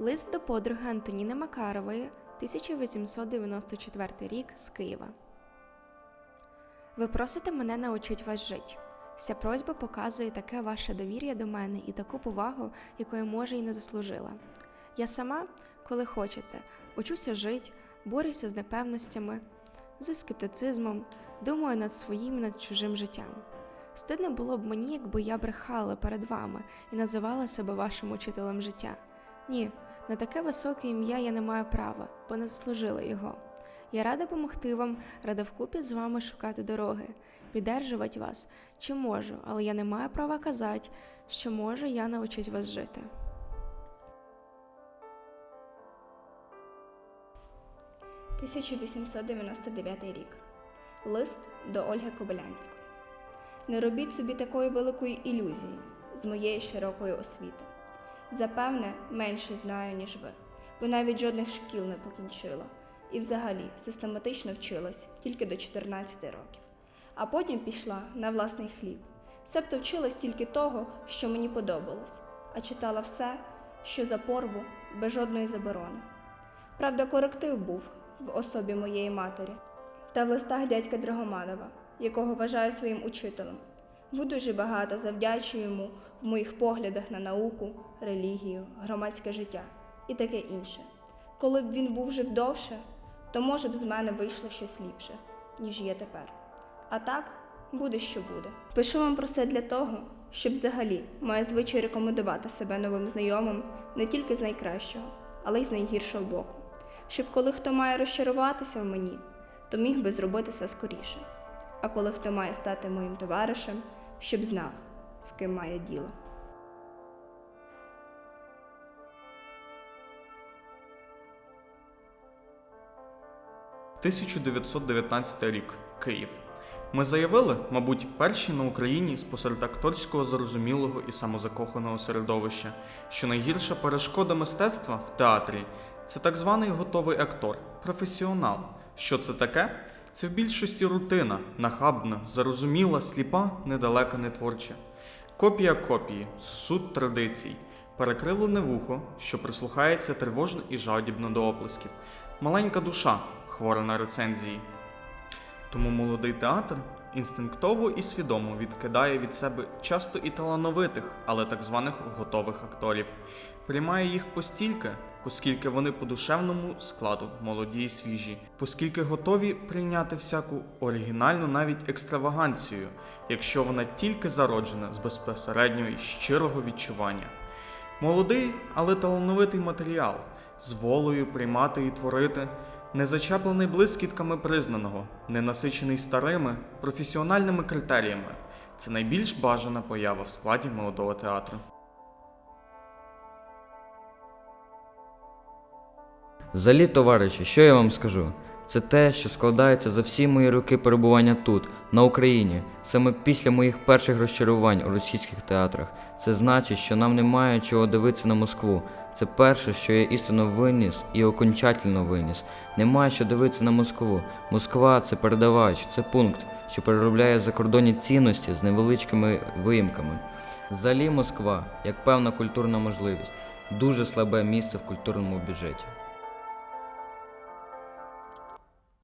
Лист до подруги Антоніни Макарової, 1894 рік з Києва. Ви просите мене научить вас жить. Ця просьба показує таке ваше довір'я до мене і таку повагу, якої може і не заслужила. Я сама, коли хочете, учуся жить, борюся з непевностями, зі скептицизмом, думаю над своїм і над чужим життям. Стидно було б мені, якби я брехала перед вами і називала себе вашим учителем життя. Ні, на таке високе ім'я я не маю права, бо не заслужила його. Я рада допомогти вам, рада вкупі з вами шукати дороги, піддержувати вас, чи можу, але я не маю права казати, що можу я навчить вас жити. – 1899 рік. Лист до Ольги Кобилянської. Не робіть собі такої великої ілюзії з моєї широкої освіти. Запевне, менше знаю, ніж ви, бо навіть жодних шкіл не покінчила і взагалі систематично вчилась тільки до 14 років, а потім пішла на власний хліб. Себто вчилась тільки того, що мені подобалось, а читала все, що за порву, без жодної заборони. Правда, коректив був в особі моєї матері та в листах дядька Драгоманова, якого вважаю своїм учителем. Бо дуже багато завдячую йому в моїх поглядах на науку, релігію, громадське життя і таке інше. Коли б він був жив довше, то може б з мене вийшло щось ліпше, ніж є тепер. А так, буде що буде. Пишу вам про це для того, щоб взагалі маю звичай рекомендувати себе новим знайомим не тільки з найкращого, але й з найгіршого боку. Щоб коли хто має розчаруватися в мені, то міг би зробити це скоріше. А коли хто має стати моїм товаришем, щоб знав, з ким має діло. – 1919 рік. Київ. Ми заявили, мабуть, перші на Україні спосеред акторського зрозумілого і самозакоханого середовища, що найгірша перешкода мистецтва в театрі це так званий готовий актор, професіонал. Що це таке? Це в більшості рутина, нахабна, зарозуміла, сліпа, недалека, не творча. Копія копії, суд традицій, перекривлене вухо, що прислухається тривожно і жадібно до оплесків, маленька душа, хвора на рецензії. Тому молодий театр інстинктово і свідомо відкидає від себе часто і талановитих, але так званих готових акторів, приймає їх постільки, оскільки вони по душевному складу молоді і свіжі, оскільки готові прийняти всяку оригінальну навіть екстраваганцію, якщо вона тільки зароджена з безпосереднього і щирого відчування. Молодий, але талановитий матеріал, з волею приймати і творити, не зачеплений блискітками признаного, не насичений старими професіональними критеріями. Це найбільш бажана поява в складі молодого театру. Взагалі, товариші, що я вам скажу? Це те, що складається за всі мої роки перебування тут, на Україні, саме після моїх перших розчарувань у російських театрах. Це значить, що нам немає чого дивитися на Москву. Це перше, що я істинно виніс і окончательно виніс. Немає що дивитися на Москву. Москва це передавач, це пункт, що переробляє закордонні цінності з невеличкими виїмками. Взагалі Москва, як певна культурна можливість, дуже слабе місце в культурному бюджеті.